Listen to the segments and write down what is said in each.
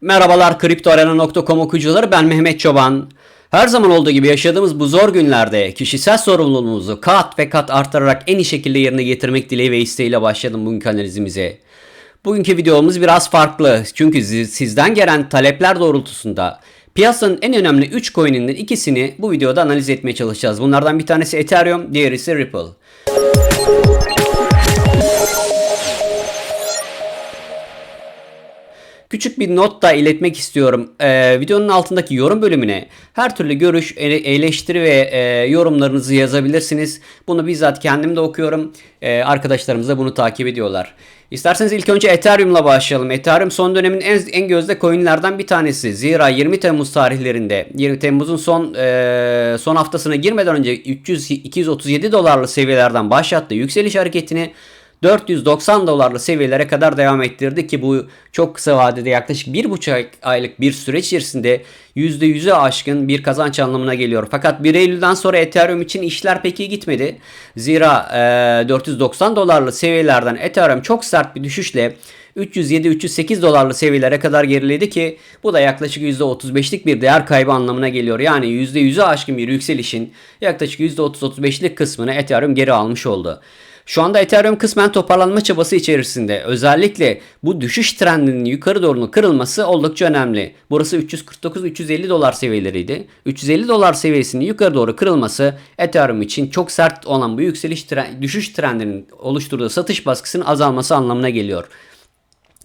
Merhabalar kriptoarena.com okuyucuları ben Mehmet Çoban. Her zaman olduğu gibi yaşadığımız bu zor günlerde kişisel sorumluluğumuzu kat ve kat arttırarak en iyi şekilde yerine getirmek dileği ve isteğiyle başladım bugünkü analizimize. Bugünkü videomuz biraz farklı çünkü siz- sizden gelen talepler doğrultusunda piyasanın en önemli 3 coin'inden ikisini bu videoda analiz etmeye çalışacağız. Bunlardan bir tanesi Ethereum, diğeri ise Ripple. Küçük bir not da iletmek istiyorum. Ee, videonun altındaki yorum bölümüne her türlü görüş, ele- eleştiri ve e, yorumlarınızı yazabilirsiniz. Bunu bizzat kendim de okuyorum. Ee, arkadaşlarımız da bunu takip ediyorlar. İsterseniz ilk önce Ethereum'la başlayalım. Ethereum son dönemin en, en gözde coinlerden bir tanesi. Zira 20 Temmuz tarihlerinde 20 Temmuz'un son e, son haftasına girmeden önce 300 237 dolarlı seviyelerden başlattığı yükseliş hareketini 490 dolarlı seviyelere kadar devam ettirdi ki bu çok kısa vadede yaklaşık 1,5 aylık bir süreç içerisinde %100'e aşkın bir kazanç anlamına geliyor. Fakat 1 Eylül'den sonra Ethereum için işler pek iyi gitmedi. Zira e, 490 dolarlı seviyelerden Ethereum çok sert bir düşüşle 307-308 dolarlı seviyelere kadar geriledi ki bu da yaklaşık %35'lik bir değer kaybı anlamına geliyor. Yani %100'e aşkın bir yükselişin yaklaşık %30-35'lik kısmını Ethereum geri almış oldu. Şu anda Ethereum kısmen toparlanma çabası içerisinde. Özellikle bu düşüş trendinin yukarı doğru kırılması oldukça önemli. Burası 349-350 dolar seviyeleriydi. 350 dolar seviyesinin yukarı doğru kırılması Ethereum için çok sert olan bu yükseliş tren- düşüş trendinin oluşturduğu satış baskısının azalması anlamına geliyor.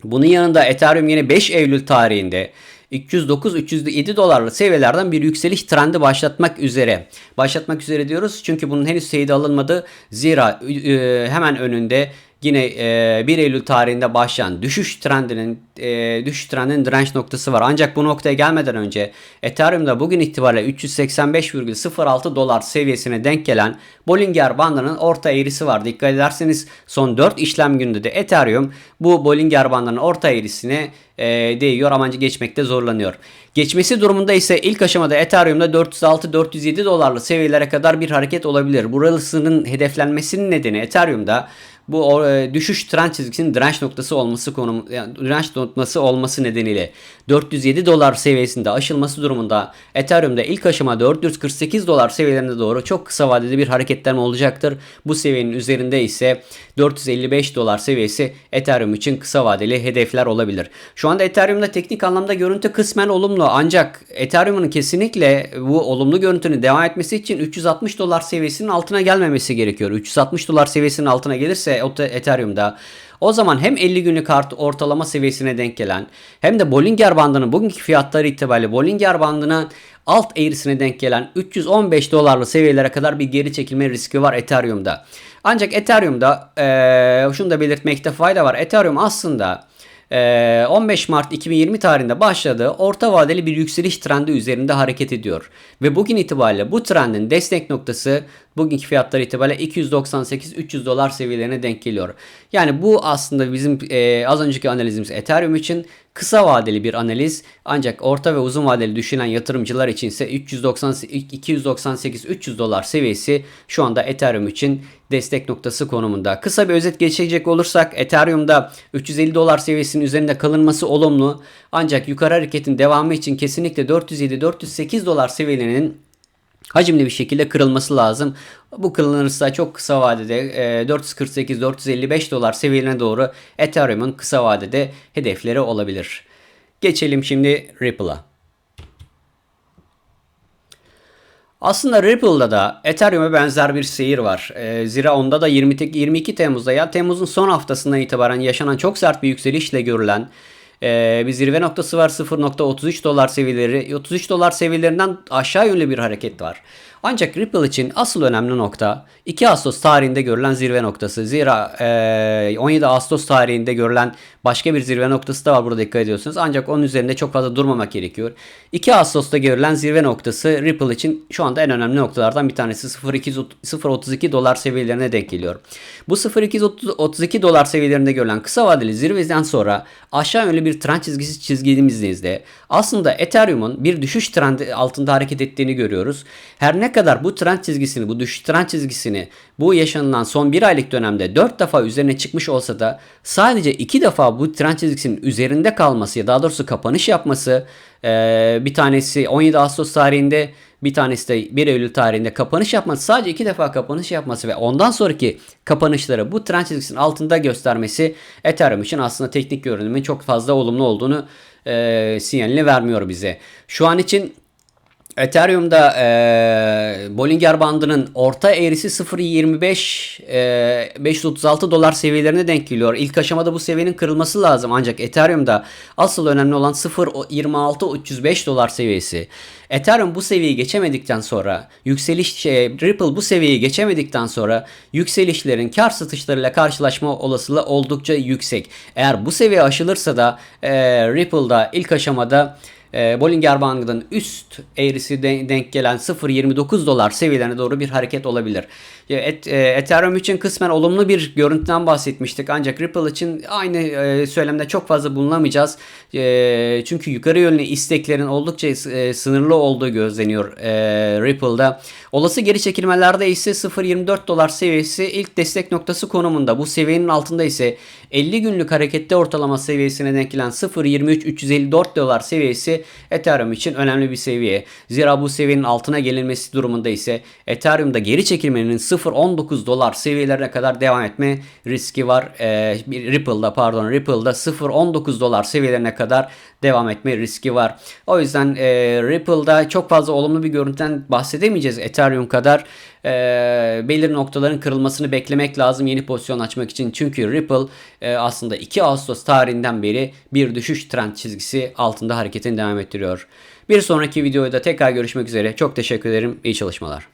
Bunun yanında Ethereum yine 5 Eylül tarihinde 309-307 dolarlı seviyelerden bir yükseliş trendi başlatmak üzere. Başlatmak üzere diyoruz çünkü bunun henüz teyidi alınmadı. Zira e, hemen önünde yine e, 1 Eylül tarihinde başlayan düşüş trendinin e, düşüş trendinin direnç noktası var. Ancak bu noktaya gelmeden önce Ethereum'da bugün itibariyle 385,06 dolar seviyesine denk gelen Bollinger bandının orta eğrisi var. Dikkat ederseniz son 4 işlem gününde de Ethereum bu Bollinger bandının orta eğrisine e, değiyor ama geçmekte zorlanıyor. Geçmesi durumunda ise ilk aşamada Ethereum'da 406-407 dolarlı seviyelere kadar bir hareket olabilir. Burasının hedeflenmesinin nedeni Ethereum'da bu e, düşüş trend çizgisinin direnç noktası olması konum yani direnç noktası olması nedeniyle 407 dolar seviyesinde aşılması durumunda Ethereum'da ilk aşama 448 dolar seviyelerine doğru çok kısa vadede bir hareketlenme olacaktır. Bu seviyenin üzerinde ise 455 dolar seviyesi Ethereum için kısa vadeli hedefler olabilir. Şu anda Ethereum'da teknik anlamda görüntü kısmen olumlu ancak Ethereum'un kesinlikle bu olumlu görüntünün devam etmesi için 360 dolar seviyesinin altına gelmemesi gerekiyor. 360 dolar seviyesinin altına gelirse Ethereum'da o zaman hem 50 günlük art ortalama seviyesine denk gelen hem de Bollinger bandının bugünkü fiyatları itibariyle Bollinger bandına alt eğrisine denk gelen 315 dolarlı seviyelere kadar bir geri çekilme riski var Ethereum'da. Ancak Ethereum'da ee, şunu da belirtmekte fayda var. Ethereum aslında ee, 15 Mart 2020 tarihinde başladığı orta vadeli bir yükseliş trendi üzerinde hareket ediyor. Ve bugün itibariyle bu trendin destek noktası bugünkü fiyatlar itibariyle 298-300 dolar seviyelerine denk geliyor. Yani bu aslında bizim e, az önceki analizimiz Ethereum için kısa vadeli bir analiz ancak orta ve uzun vadeli düşünen yatırımcılar için ise 298-300 dolar seviyesi şu anda Ethereum için destek noktası konumunda. Kısa bir özet geçecek olursak Ethereum'da 350 dolar seviyesinin üzerinde kalınması olumlu ancak yukarı hareketin devamı için kesinlikle 407-408 dolar seviyelerinin hacimli bir şekilde kırılması lazım. Bu kırılırsa çok kısa vadede e, 448-455 dolar seviyelerine doğru Ethereum'un kısa vadede hedefleri olabilir. Geçelim şimdi Ripple'a. Aslında Ripple'da da Ethereum'a benzer bir seyir var. E, zira onda da 20, 22 Temmuz'da ya Temmuz'un son haftasından itibaren yaşanan çok sert bir yükselişle görülen e, bir zirve noktası var 0.33 dolar seviyeleri 33 dolar seviyelerinden aşağı yönlü bir hareket var. Ancak Ripple için asıl önemli nokta 2 Ağustos tarihinde görülen zirve noktası. Zira e, 17 Ağustos tarihinde görülen başka bir zirve noktası da var burada dikkat ediyorsunuz. Ancak onun üzerinde çok fazla durmamak gerekiyor. 2 Ağustos'ta görülen zirve noktası Ripple için şu anda en önemli noktalardan bir tanesi 0.32 dolar seviyelerine denk geliyor. Bu 0.32 dolar seviyelerinde görülen kısa vadeli zirveden sonra aşağı yönlü bir trend çizgisi çizgimizde aslında Ethereum'un bir düşüş trendi altında hareket ettiğini görüyoruz. Her ne ne kadar bu trend çizgisini, bu düşüş trend çizgisini bu yaşanılan son bir aylık dönemde 4 defa üzerine çıkmış olsa da sadece 2 defa bu trend çizgisinin üzerinde kalması ya daha doğrusu kapanış yapması bir tanesi 17 Ağustos tarihinde bir tanesi de 1 Eylül tarihinde kapanış yapması sadece iki defa kapanış yapması ve ondan sonraki kapanışları bu trend çizgisinin altında göstermesi Ethereum için aslında teknik görünümün çok fazla olumlu olduğunu e, sinyalini vermiyor bize. Şu an için Ethereum'da e, Bollinger bandının orta eğrisi 0.25 e, 536 dolar seviyelerine denk geliyor. İlk aşamada bu seviyenin kırılması lazım ancak Ethereum'da asıl önemli olan 0.26 305 dolar seviyesi. Ethereum bu seviyeyi geçemedikten sonra yükseliş şey, Ripple bu seviyeyi geçemedikten sonra yükselişlerin kar satışlarıyla karşılaşma olasılığı oldukça yüksek. Eğer bu seviye aşılırsa da e, Ripple'da ilk aşamada e, Bollinger Bandı'nın üst eğrisi de- denk gelen 0.29 dolar seviyelerine doğru bir hareket olabilir. Et, e, Ethereum için kısmen olumlu bir görüntüden bahsetmiştik ancak Ripple için aynı e, söylemde çok fazla bulunamayacağız. E, çünkü yukarı yönlü isteklerin oldukça e, sınırlı olduğu gözleniyor e, Ripple'da. Olası geri çekilmelerde ise 0.24 dolar seviyesi ilk destek noktası konumunda. Bu seviyenin altında ise 50 günlük harekette ortalama seviyesine denk gelen 0.23 354 dolar seviyesi Ethereum için önemli bir seviye. Zira bu seviyenin altına gelinmesi durumunda ise Ethereum'da geri çekilmenin 0.19 dolar seviyelerine kadar devam etme riski var. Ee, Ripple'da pardon Ripple'da 0.19 dolar seviyelerine kadar devam etme riski var. O yüzden e, Ripple'da çok fazla olumlu bir görüntüden bahsedemeyeceğiz Ethereum kadar. E, belirli noktaların kırılmasını beklemek lazım yeni pozisyon açmak için. Çünkü Ripple e, aslında 2 Ağustos tarihinden beri bir düşüş trend çizgisi altında hareketini devam ettiriyor. Bir sonraki videoda tekrar görüşmek üzere. Çok teşekkür ederim. İyi çalışmalar.